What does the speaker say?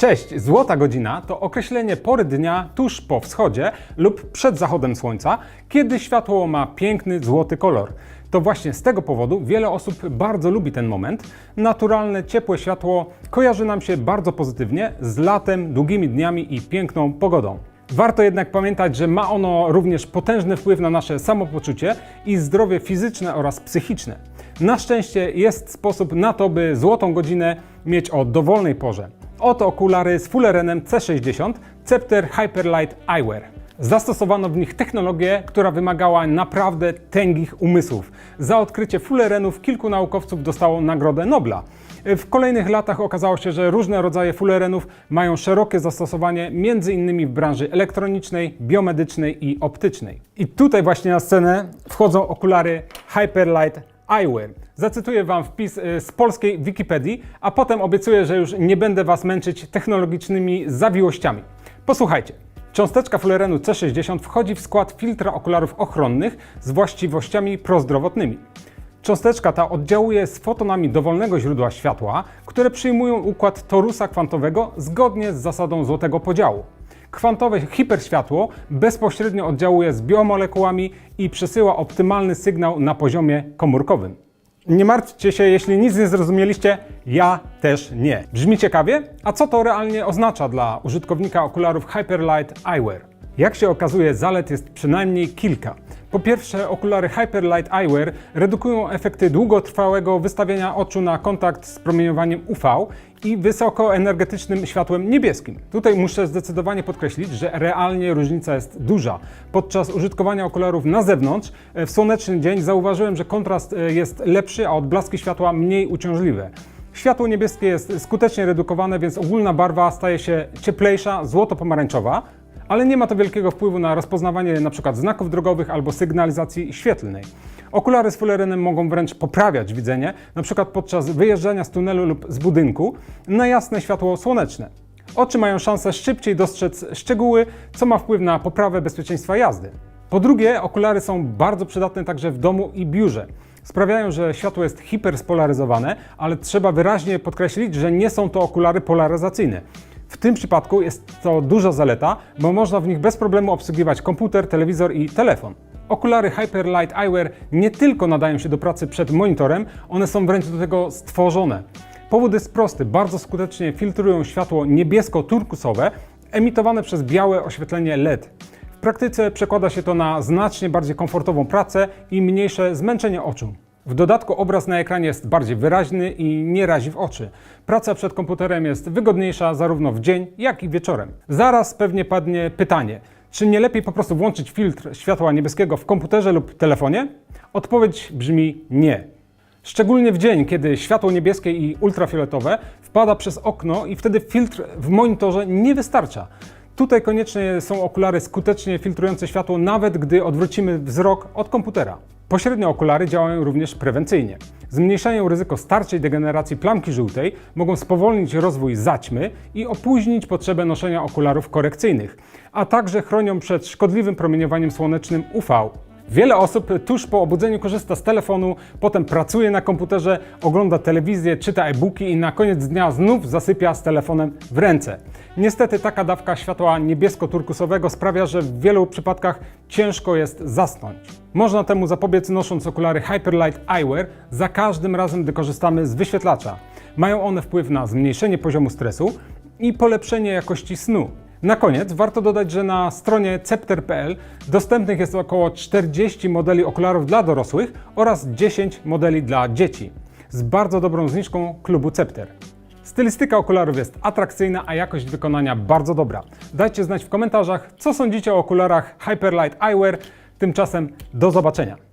Cześć, złota godzina to określenie pory dnia tuż po wschodzie lub przed zachodem słońca, kiedy światło ma piękny złoty kolor. To właśnie z tego powodu wiele osób bardzo lubi ten moment. Naturalne, ciepłe światło kojarzy nam się bardzo pozytywnie z latem, długimi dniami i piękną pogodą. Warto jednak pamiętać, że ma ono również potężny wpływ na nasze samopoczucie i zdrowie fizyczne oraz psychiczne. Na szczęście jest sposób na to, by złotą godzinę mieć o dowolnej porze. Oto okulary z Fullerenem C60 Scepter Hyperlight Eyewear. Zastosowano w nich technologię, która wymagała naprawdę tęgich umysłów. Za odkrycie fullerenów kilku naukowców dostało Nagrodę Nobla. W kolejnych latach okazało się, że różne rodzaje fullerenów mają szerokie zastosowanie m.in. w branży elektronicznej, biomedycznej i optycznej. I tutaj właśnie na scenę wchodzą okulary Hyperlight Eyewear. Zacytuję Wam wpis y, z polskiej Wikipedii, a potem obiecuję, że już nie będę Was męczyć technologicznymi zawiłościami. Posłuchajcie. Cząsteczka fullerenu C60 wchodzi w skład filtra okularów ochronnych z właściwościami prozdrowotnymi. Cząsteczka ta oddziałuje z fotonami dowolnego źródła światła, które przyjmują układ torusa kwantowego zgodnie z zasadą złotego podziału. Kwantowe hiperświatło bezpośrednio oddziałuje z biomolekułami i przesyła optymalny sygnał na poziomie komórkowym. Nie martwcie się, jeśli nic nie zrozumieliście, ja też nie. Brzmi ciekawie? A co to realnie oznacza dla użytkownika okularów Hyperlight Eyewear? Jak się okazuje, zalet jest przynajmniej kilka. Po pierwsze, okulary Hyperlight Eyewear redukują efekty długotrwałego wystawiania oczu na kontakt z promieniowaniem UV i wysokoenergetycznym światłem niebieskim. Tutaj muszę zdecydowanie podkreślić, że realnie różnica jest duża. Podczas użytkowania okularów na zewnątrz e, w słoneczny dzień zauważyłem, że kontrast e, jest lepszy, a odblaski światła mniej uciążliwe. Światło niebieskie jest skutecznie redukowane, więc ogólna barwa staje się cieplejsza, złoto-pomarańczowa, ale nie ma to wielkiego wpływu na rozpoznawanie np. znaków drogowych albo sygnalizacji świetlnej. Okulary z fullerenem mogą wręcz poprawiać widzenie, np. podczas wyjeżdżania z tunelu lub z budynku na jasne światło słoneczne. Oczy mają szansę szybciej dostrzec szczegóły, co ma wpływ na poprawę bezpieczeństwa jazdy. Po drugie, okulary są bardzo przydatne także w domu i biurze. Sprawiają, że światło jest hiperspolaryzowane, ale trzeba wyraźnie podkreślić, że nie są to okulary polaryzacyjne. Tym przypadku jest to duża zaleta, bo można w nich bez problemu obsługiwać komputer, telewizor i telefon. Okulary Hyperlight Eyewear nie tylko nadają się do pracy przed monitorem, one są wręcz do tego stworzone. Powód jest prosty, bardzo skutecznie filtrują światło niebiesko-turkusowe emitowane przez białe oświetlenie LED. W praktyce przekłada się to na znacznie bardziej komfortową pracę i mniejsze zmęczenie oczu. W dodatku obraz na ekranie jest bardziej wyraźny i nie razi w oczy. Praca przed komputerem jest wygodniejsza zarówno w dzień, jak i wieczorem. Zaraz pewnie padnie pytanie, czy nie lepiej po prostu włączyć filtr światła niebieskiego w komputerze lub telefonie? Odpowiedź brzmi nie. Szczególnie w dzień, kiedy światło niebieskie i ultrafioletowe wpada przez okno i wtedy filtr w monitorze nie wystarcza. Tutaj konieczne są okulary skutecznie filtrujące światło, nawet gdy odwrócimy wzrok od komputera. Pośrednie okulary działają również prewencyjnie. Zmniejszają ryzyko starczej degeneracji plamki żółtej, mogą spowolnić rozwój zaćmy i opóźnić potrzebę noszenia okularów korekcyjnych, a także chronią przed szkodliwym promieniowaniem słonecznym UV. Wiele osób tuż po obudzeniu korzysta z telefonu, potem pracuje na komputerze, ogląda telewizję, czyta e-booki i na koniec dnia znów zasypia z telefonem w ręce. Niestety taka dawka światła niebiesko-turkusowego sprawia, że w wielu przypadkach ciężko jest zasnąć. Można temu zapobiec nosząc okulary Hyperlight Eyewear za każdym razem, gdy korzystamy z wyświetlacza. Mają one wpływ na zmniejszenie poziomu stresu i polepszenie jakości snu. Na koniec warto dodać, że na stronie cepter.pl dostępnych jest około 40 modeli okularów dla dorosłych oraz 10 modeli dla dzieci z bardzo dobrą zniżką klubu Cepter. Stylistyka okularów jest atrakcyjna, a jakość wykonania bardzo dobra. Dajcie znać w komentarzach, co sądzicie o okularach Hyperlight Eyewear. Tymczasem do zobaczenia.